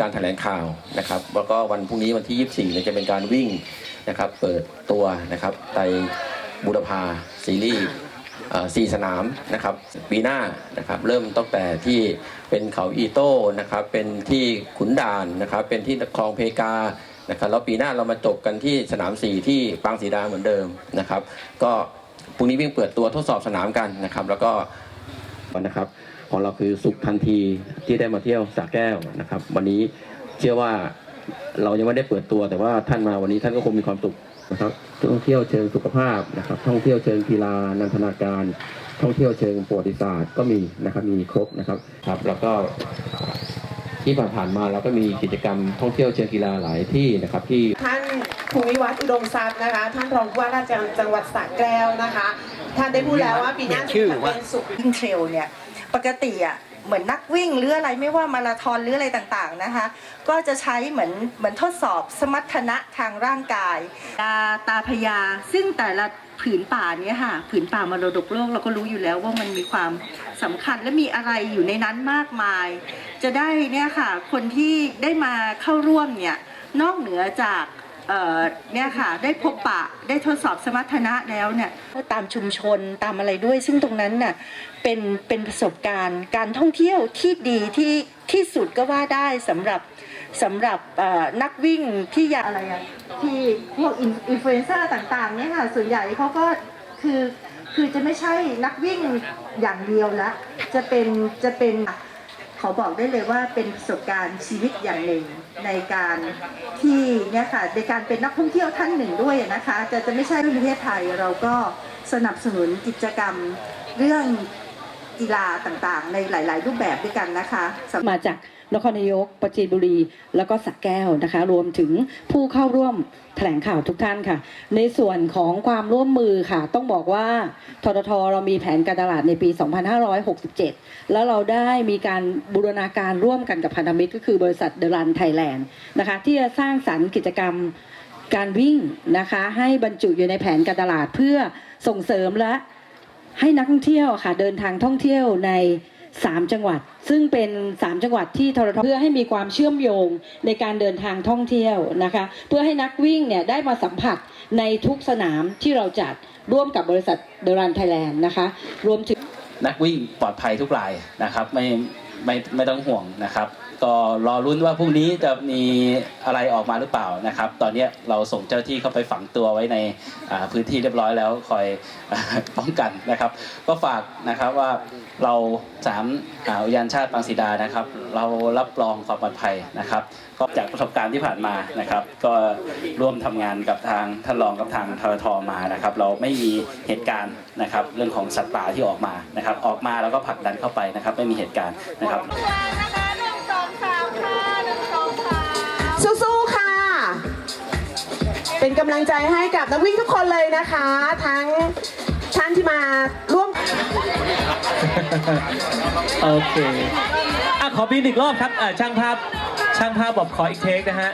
การแถลงข่าวนะครับแล้วก็วันพรุ่งนี้วันที่ 24เนี่ยจะเป็นการวิ่งนะครับ เปิดตัวนะครับไตรบูรพาซีรีส์สี่สนามนะครับปีหน้านะครับเริ่มตั้งแต่ที่เป็นเขาอีโต้นะครับเป็นที่ขุนด่านนะครับเป็นที่คลองเพกานะครับแล้วปีหน้าเรามาจบกันที่สนามสี่ที่ปางสีดาเหมือนเดิมนะครับ ก็พรุ่งนี้วิ่งเปิดตัวทดสอบสนามกันนะครับ แล้วก็นะครับ ของเราคือสุขทันทีที่ได้มาเที่ยวสระแก้วนะครับ วันนี้เชื่อว่าเรายังไม่ได้เปิดตัวแต่ว่าท่านมาวันนี้ท่านก็คงมีความสุขนะครับท่องเที่ยวเชิงสุขภาพนะครับ ท่องเที่ยวเชิงกีฬานันทนาการ ท่องเที่ยวเชิงประวัติศาสตร์ก็มีนะครับมีครบนะครับครับ แล้วก็ที่ผ่านๆมาเราก็มีกิจกรรมท่องเที่ยวเชิงกีฬาหลายที่นะครับที่ท่านภูมิวัฒน์อุดมทรัพย์นะคะ ท่านรองผู้ว่าราชการจังหวัดสระแก้วนะคะ ท่านได้พูดแล้วว่าปีหน้าจะเป็นสุขวิ่งเทรลเนี่ย ปกติอะเหมือนนักวิ่งหรืออะไรไม่ว่ามาราธอนหรืออะไรต่างๆนะคะ ก็จะใช้เหมือนเหมือนทดสอบสมรรถนะทางร่างกายตาตาพญาซึ่งแต่ละผืนป่าเนี่ยค่ะ ผืนป่ามรดกโลกเราก็รู้อยู่แล้วว่ามันมีความสำคัญและมีอะไรอยู่ในนั้นมากมาย จะได้เนี่ยค่ะ คนที่ได้มาเข้าร่วมเนี่ยนอกเหนือจาก เอ่อเนี่ยค่ะได้พบปะได้ทดสอบสมรรถนะแล้วเนี่ยตามชุมชนตามอะไรด้วย ซึ่งตรงนั้นน่ะเป็นเป็นประสบการณ์การท่องเที่ยวที่ดีที่ที่สุดก็ว่าได้สำหรับสำหรับนักวิ่งที่อยากอะไรที่พวกอินฟลูเอนเซอร์ต่างๆเนี่ยค่ะส่วนใหญ่เขาก็คือคือจะไม่ใช่นักวิ่งอย่างเดียวละจะเป็นจะเป็น ขอบอกได้เลยว่าเป็นประสบการณ์ชีวิตอย่างหนึ่งในการที่เนี่ยค่ะในการเป็นนักท่องเที่ยวท่านหนึ่งด้วยนะคะจะจะไม่ใช่ในประเทศไทยเราก็สนับสนุนกิจกรรมเรื่องกีฬาต่างๆ ในหลาย ๆ รูปแบบด้วยกันนะคะมาจาก นครนายกปราจีนบุรี แล้วก็สระแก้วนะคะ รวมถึงผู้เข้าร่วมแถลงข่าวทุกท่านค่ะ ในส่วนของความร่วมมือค่ะ ต้องบอกว่าทททเรามีแผนการตลาดในปี 2567 แล้วเราได้มีการบูรณาการร่วมกันกับพันธมิตรก็คือบริษัทเดลันไทยแลนด์นะคะ ที่จะสร้างสรรค์กิจกรรมการวิ่งนะคะ ให้บรรจุอยู่ในแผนการตลาดเพื่อส่งเสริมและให้นักท่องเที่ยวค่ะเดินทางท่องเที่ยวใน 3 จังหวัด ซึ่งเป็น 3 จังหวัดที่ทรทเพื่อให้มีความเชื่อมโยงในการเดินทางท่องเที่ยวนะคะ เพื่อให้นักวิ่งเนี่ยได้มาสัมผัสในทุกสนามที่เราจัดร่วมกับบริษัทเดรันไทยแลนด์นะคะ รวมถึงนักวิ่งปลอดภัยทุกรายนะครับ ไม่ไม่ไม่ต้องห่วงนะครับ ก็รอรุ้นว่าพรุ่งนี้จะมีอะไรออกมาหรือเปล่านะครับ ตอนนี้เราส่งเจ้าหน้าที่เข้าไปฝังตัวไว้ในพื้นที่เรียบร้อยแล้วคอยป้องกันนะครับ ก็ฝากนะครับว่าเราสามอุทยานชาติปางสีดานะครับ เรารับรองความปลอดภัยนะครับก็จากประสบการณ์ที่ผ่านมานะครับ ก็ร่วมทำงานกับทางท่านรองกับทางทรทมานะครับ เราไม่มีเหตุการณ์นะครับ เรื่องของสัตว์ป่าที่ออกมานะครับ ออกมาแล้วก็ผลักดันเข้าไปนะครับ ไม่มีเหตุการณ์นะครับ กำลังใจให้กับนักวิ่งทุกคนเลยนะคะ ทั้งท่านที่มาร่วมโอเคอะขอบินอีกรอบครับอะช่างภาพช่างภาพบอกขออีกเทคนะฮะ